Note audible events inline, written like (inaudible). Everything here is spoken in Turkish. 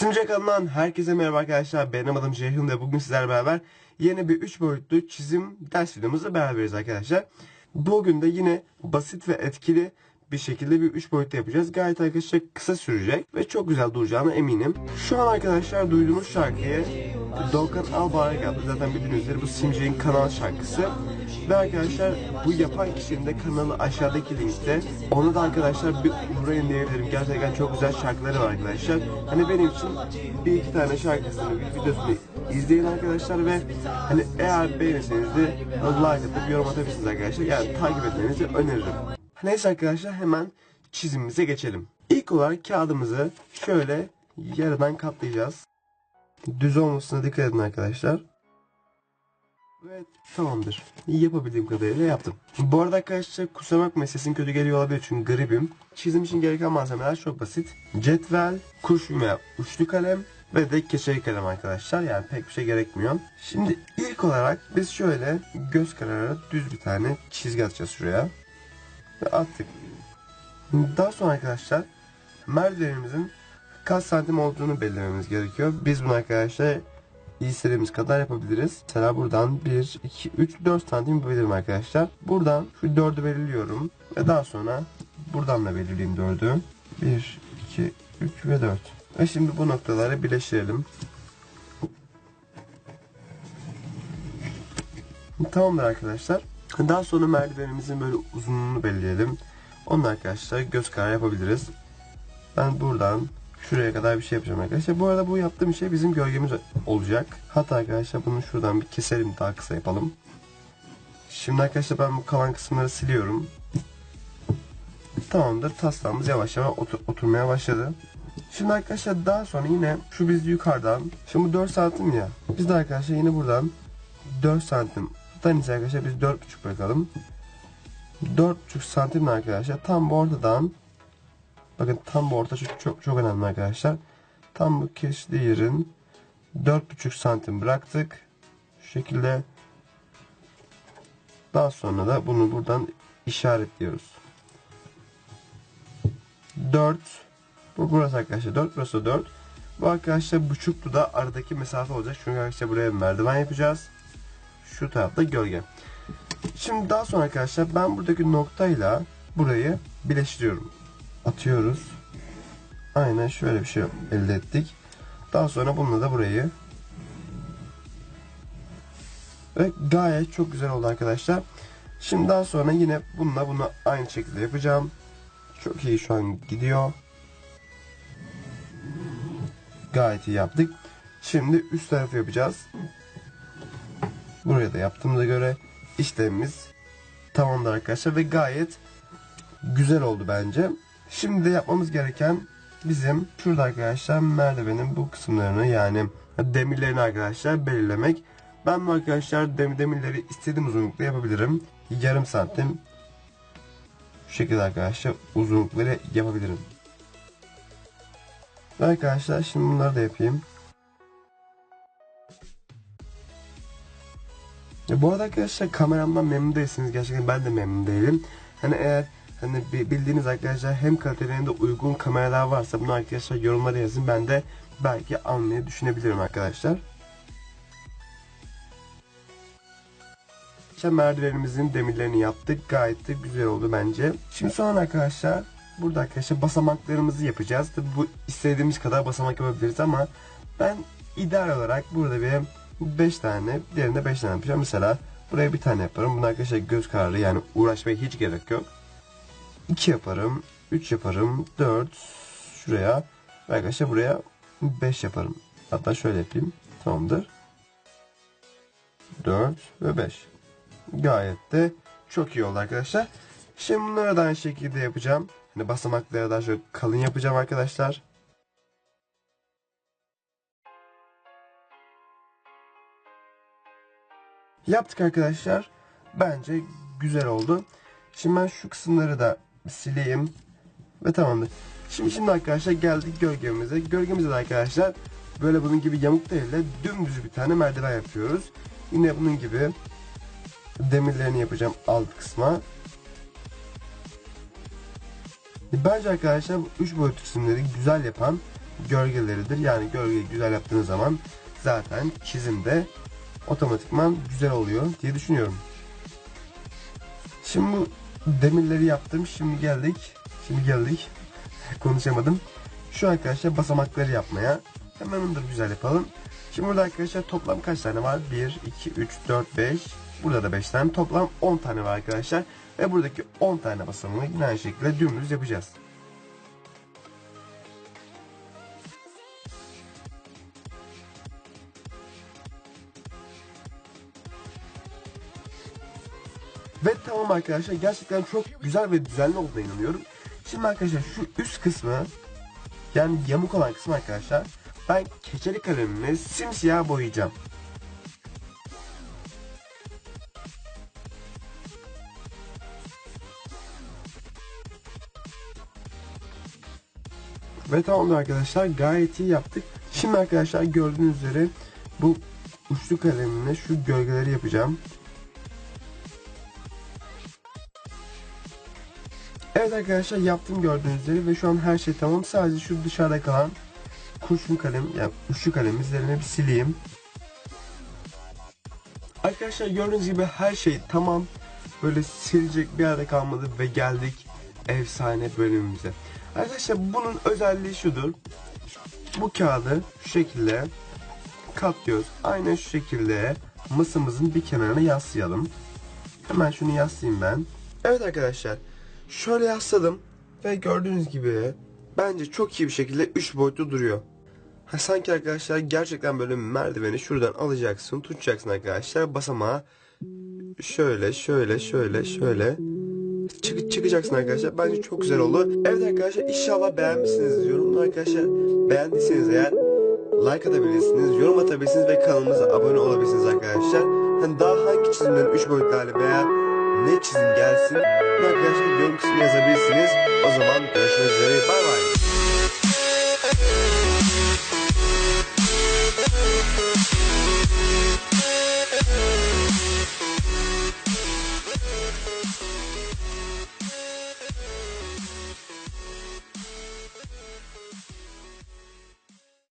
Simce kanalından herkese merhaba arkadaşlar. Benim adım Ceyhun ve bugün sizlerle beraber yeni bir 3 boyutlu çizim ders videomuzla beraberiz arkadaşlar. Bugün de yine basit ve etkili bir şekilde bir 3 boyutlu yapacağız. Gayet arkadaşlar kısa sürecek ve çok güzel duracağına eminim. Şu an arkadaşlar duyduğunuz şarkıyı Doğukan Albayrak yaptı. Zaten bildiğiniz üzere bu Simce'nin kanal şarkısı. Ve arkadaşlar bu yapan kişinin de kanalı aşağıdaki linkte. Onu da arkadaşlar bir uğrayın diyebilirim. Gerçekten çok güzel şarkıları var arkadaşlar. Hani benim için bir iki tane şarkısını, bir videosunu izleyin arkadaşlar ve hani eğer beğenirseniz de like atıp yorum atabilirsiniz arkadaşlar. Yani takip etmenizi öneririm. Neyse arkadaşlar hemen çizimimize geçelim. İlk olarak kağıdımızı şöyle yarıdan katlayacağız. Düz olmasına dikkat edin arkadaşlar. Ve tamamdır. Yapabildiğim kadarıyla yaptım. Bu arada arkadaşlar kusura bakmayın sesim kötü geliyor olabilir çünkü gribim. Çizim için gereken malzemeler çok basit. Cetvel, kurşun veya uçlu kalem ve de keçeli kalem arkadaşlar. Yani pek bir şey gerekmiyor. Şimdi ilk olarak biz şöyle göz kararı düz bir tane çizgi atacağız şuraya. Ve attık. Daha sonra arkadaşlar merdivenimizin kaç santim olduğunu belirlememiz gerekiyor. Biz bunu arkadaşlar istediğimiz kadar yapabiliriz. Mesela buradan 1, 2, 3, 4 santim yapabilirim arkadaşlar. Buradan şu 4'ü belirliyorum. Ve daha sonra buradan da belirleyeyim 4'ü. 1, 2, 3 ve 4. Ve şimdi bu noktaları birleştirelim. Tamamdır arkadaşlar. Daha sonra merdivenimizin böyle uzunluğunu belirleyelim. Onu da arkadaşlar göz kararı yapabiliriz. Ben buradan şuraya kadar bir şey yapacağım arkadaşlar. Bu arada bu yaptığım şey bizim gölgemiz olacak. Hatta arkadaşlar bunu şuradan bir keselim daha kısa yapalım. Şimdi arkadaşlar ben bu kalan kısımları siliyorum. Tamamdır. Taslağımız yavaş yavaş otur oturmaya başladı. Şimdi arkadaşlar daha sonra yine şu biz yukarıdan. Şimdi bu 4 santim ya. Biz de arkadaşlar yine buradan 4 santim. Hatta neyse arkadaşlar biz 4,5 bırakalım. 4,5 santim arkadaşlar tam bu ortadan Bakın tam bu orta çok, çok, çok önemli arkadaşlar. Tam bu kesiştiği yerin 4,5 santim bıraktık. Şu şekilde. Daha sonra da bunu buradan işaretliyoruz. 4 bu burası arkadaşlar 4 burası 4. Bu arkadaşlar buçuklu da aradaki mesafe olacak. Çünkü arkadaşlar buraya merdiven yapacağız. Şu tarafta gölge. Şimdi daha sonra arkadaşlar ben buradaki noktayla burayı birleştiriyorum atıyoruz. Aynen şöyle bir şey elde ettik. Daha sonra bununla da burayı ve gayet çok güzel oldu arkadaşlar. Şimdi daha sonra yine bununla bunu aynı şekilde yapacağım. Çok iyi şu an gidiyor. Gayet iyi yaptık. Şimdi üst tarafı yapacağız. Buraya da yaptığımıza göre işlemimiz tamamdır arkadaşlar ve gayet güzel oldu bence. Şimdi de yapmamız gereken bizim şurada arkadaşlar merdivenin bu kısımlarını yani demirlerini arkadaşlar belirlemek. Ben bu arkadaşlar dem demirleri istediğim uzunlukta yapabilirim. Yarım santim şu şekilde arkadaşlar uzunlukları yapabilirim. Arkadaşlar şimdi bunları da yapayım. Bu arada arkadaşlar kameramdan memnun değilsiniz. Gerçekten ben de memnun değilim. Hani eğer hani bildiğiniz arkadaşlar hem kalitelerinde uygun kameralar varsa bunu arkadaşlar yorumlara yazın. Ben de belki almayı düşünebilirim arkadaşlar. İşte merdivenimizin demirlerini yaptık. Gayet de güzel oldu bence. Şimdi sonra arkadaşlar burada arkadaşlar basamaklarımızı yapacağız. Tabi bu istediğimiz kadar basamak yapabiliriz ama ben ideal olarak burada bir 5 tane, diğerinde 5 tane yapacağım. Mesela buraya bir tane yaparım. Bunu arkadaşlar göz kararı yani uğraşmaya hiç gerek yok. 2 yaparım. 3 yaparım. 4 şuraya. Ve arkadaşlar buraya 5 yaparım. Hatta şöyle yapayım. Tamamdır. 4 ve 5. Gayet de çok iyi oldu arkadaşlar. Şimdi bunları da aynı şekilde yapacağım. Hani basamakları daha şöyle kalın yapacağım arkadaşlar. Yaptık arkadaşlar. Bence güzel oldu. Şimdi ben şu kısımları da sileyim. Ve tamamdır. Şimdi şimdi arkadaşlar geldik gölgemize. Gölgemizde de arkadaşlar böyle bunun gibi yamuk değil de dümdüz bir tane merdiven yapıyoruz. Yine bunun gibi demirlerini yapacağım alt kısma. Bence arkadaşlar bu 3 boyutlu kısımları güzel yapan gölgeleridir. Yani gölgeyi güzel yaptığınız zaman zaten çizim de otomatikman güzel oluyor diye düşünüyorum. Şimdi bu demirleri yaptım. Şimdi geldik. Şimdi geldik. (laughs) Konuşamadım. Şu arkadaşlar basamakları yapmaya. Hemen onu da güzel yapalım. Şimdi burada arkadaşlar toplam kaç tane var? 1, 2, 3, 4, 5. Burada da 5 tane. Toplam 10 tane var arkadaşlar. Ve buradaki 10 tane basamağı yine aynı şekilde dümdüz yapacağız. Ve tamam arkadaşlar gerçekten çok güzel ve düzenli olduğuna inanıyorum. Şimdi arkadaşlar şu üst kısmı yani yamuk olan kısmı arkadaşlar ben keçeli kalemimle simsiyah boyayacağım. Ve tamamdır arkadaşlar gayet iyi yaptık. Şimdi arkadaşlar gördüğünüz üzere bu uçlu kalemimle şu gölgeleri yapacağım. Evet arkadaşlar yaptım gördüğünüz üzere ve şu an her şey tamam. Sadece şu dışarıda kalan kurşun kalem yani uçlu kalem üzerine bir sileyim. Arkadaşlar gördüğünüz gibi her şey tamam. Böyle silecek bir yerde kalmadı ve geldik efsane bölümümüze. Arkadaşlar bunun özelliği şudur. Bu kağıdı şu şekilde katlıyoruz. Aynen şu şekilde masamızın bir kenarına yaslayalım. Hemen şunu yaslayayım ben. Evet arkadaşlar şöyle yasladım ve gördüğünüz gibi bence çok iyi bir şekilde 3 boyutlu duruyor. Ha, sanki arkadaşlar gerçekten böyle merdiveni şuradan alacaksın, tutacaksın arkadaşlar basamağa şöyle şöyle şöyle şöyle çık çıkacaksın arkadaşlar. Bence çok güzel oldu. Evet arkadaşlar inşallah beğenmişsiniz diyorum. Arkadaşlar beğendiyseniz eğer like atabilirsiniz, yorum atabilirsiniz ve kanalımıza abone olabilirsiniz arkadaşlar. Hani daha hangi çizimlerin 3 boyutlu hali veya ne çizim gelsin arkadaşlar yorum kısmına yazabilirsiniz. O zaman görüşmek üzere. Bay bay.